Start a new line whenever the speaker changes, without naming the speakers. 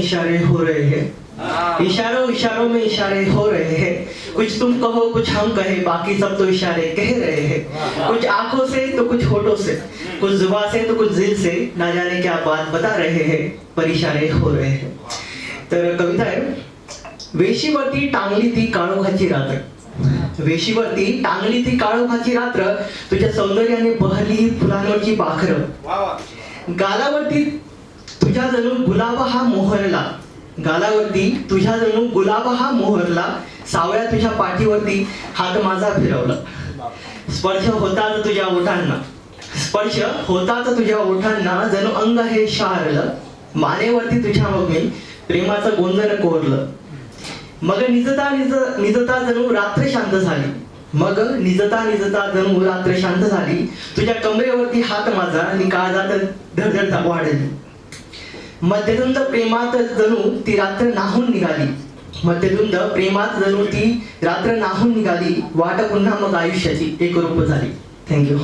इशारे हो रहे हैं। इशारों इशारों में इशारे हो रहे हैं। कुछ तुम कहो कुछ हम कहे बाकी सब तो इशारे कह रहे हैं। कुछ आंखों से तो कुछ होठों से कुछ जुबा से तो कुछ दिल से ना जाने क्या बात बता रहे हैं पर इशारे हो रहे हैं। तर कविता आहे वेशीवरती टांगली ती काळोखाची रात्र। वेशीवरती टांगली ती काळोखाची रात्र तुझ्या सौंदर्याने बहरली फुलांवरची पाखरं। गालावरती तुझ्या जणू गुलाब हा मोहरला. गालावरती तुझ्या जणू गुलाब हा मोहरला. सावळ्या तुझ्या पाठीवरती हात माझा फिरवला. स्पर्श होताच तुझ्या ओठांना. स्पर्श होताच तुझ्या ओठांना जणू अंग हे शारलं. मानेवरती तुझ्या मग मी प्रेमाचं गोंधळ कोरलं. मग निजता निज निजता जणू रात्र शांत झाली. मग निजता निजता जणू रात्र शांत झाली. तुझ्या कमरेवरती हात माझा आणि काळजात धडधड वाढली. मध्यधुंद प्रेमात जणू ती रात्र नाहून निघाली. मध्यधुंद प्रेमात जणू ती रात्र नाहून निघाली. वाट पुन्हा मग आयुष्याची एक रूप झाली थँक्यू